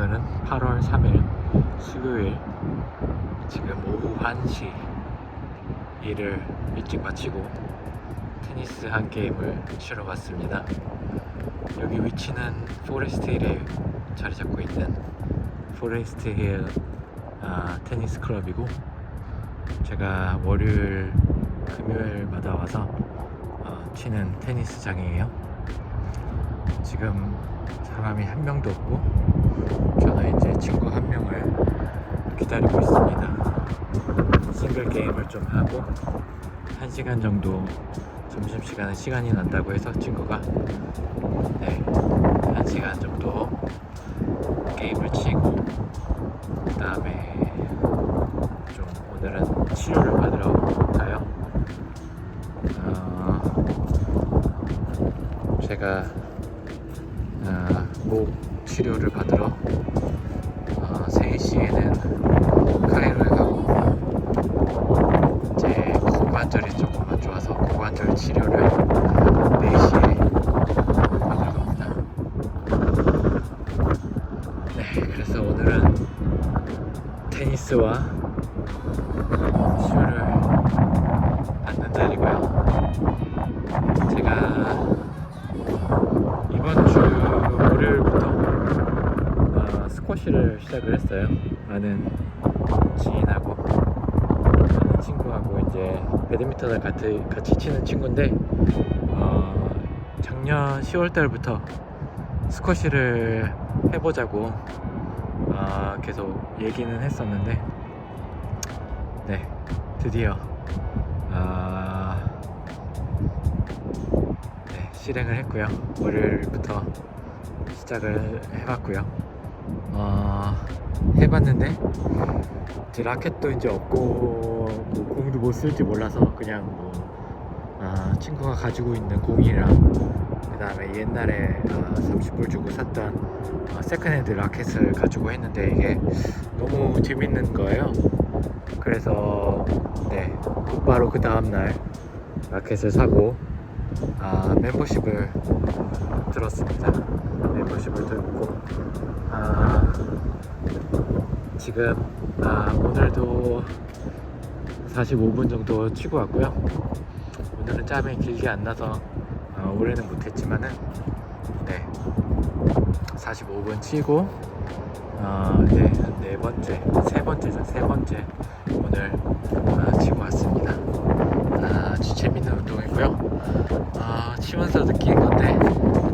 오늘은 8월 3일 수요일 지금 오후 1시 일을 일찍 마치고 테니스 한 게임을 치러 갔습니다. 여기 위치는 포레스트 힐에 자리 잡고 있는 포레스트 힐 아, 테니스 클럽이고 제가 월요일 금요일마다 와서 어, 치는 테니스장이에요. 지금 사람이 한 명도 없고 저는 이제 친구 한 명을 기다리고 있습니다. 싱글 게임을 좀 하고 한 시간 정도 점심 시간에 시간이 난다고 해서 친구가 네한 시간 정도 게임을 치고 그 다음에 좀 오늘은 치료를 받으러 가요. 어, 제가 어, 목 치료를 받으러 어, 3시에는 카이로에 가고 이제 고관절이 조금 안 좋아서 고관절 치료를 4시에 받으러 갑니다. 네, 그래서 오늘은 테니스와 치료를 받는 날이고요. 제가 이번 주 월요일부터 어, 스쿼시를 시작을 했어요. 아는 지인하고 아는 친구하고 이제 배드민턴을 같이 같이 치는 친구인데 어, 작년 10월 달부터 스쿼시를 해보자고 어, 계속 얘기는 했었는데 네 드디어 아, 네, 실행을 했고요. 월요일부터 시작을 해봤고요. 어, 해봤는데 이제 라켓도 이제 없고 뭐 공도 못 쓸지 몰라서 그냥 뭐 아, 친구가 가지고 있는 공이랑 그 다음에 옛날에 아, 30불 주고 샀던 어, 세컨핸드 라켓을 가지고 했는데 이게 너무 재밌는 거예요. 그래서 네 곧바로 그 다음날 라켓을 사고 아, 멤버십을 들었습니다. 멤버십을 들고 아, 지금 아, 오늘도 45분 정도 치고 왔고요. 오늘은 짬이 길게 안 나서 어, 올해는 못했지만은 네 45분 치고 어, 이제 한 네 번째, 세 번째죠, 세 번째 오늘 어, 치고 왔습니다. 아, 아주 재밌는 운동이고요. 아, 치면서 느낀 건데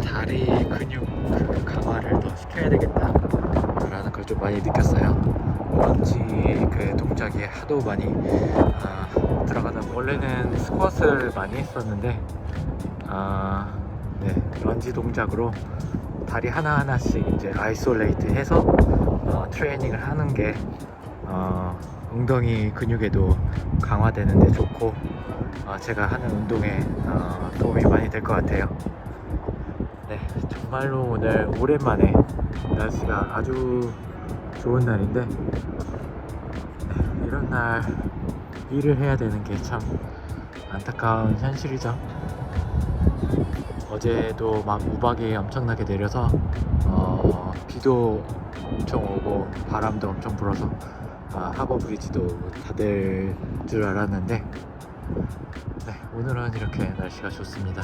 다리 근육 그 강화를 더 시켜야 되겠다라는 걸 좀 많이 느꼈어요. 런지 그 동작이 하도 많이 아, 원래는 스쿼트를 많이 했었는데 아, 네, 런지 동작으로 다리 하나 하나씩 이제 아이솔레이트 해서 어, 트레이닝을 하는 게 어, 엉덩이 근육에도 강화되는데 좋고 어, 제가 하는 운동에 어, 도움이 많이 될 것 같아요. 네, 정말로 오늘 오랜만에 날씨가 아주 좋은 날인데 네, 이런 날 일을 해야 되는 게 참 안타까운 현실이죠. 어제도 막 우박이 엄청나게 내려서 어, 비도 엄청 오고 바람도 엄청 불어서 아, 하버 브리지도 다될 줄 알았는데 네, 오늘은 이렇게 날씨가 좋습니다.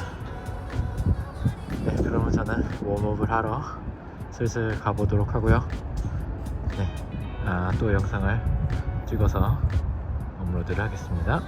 네, 그러면 저는 웜업을 하러 슬슬 가보도록 하고요. 네, 아, 또 영상을 찍어서 업로드를 하겠습니다.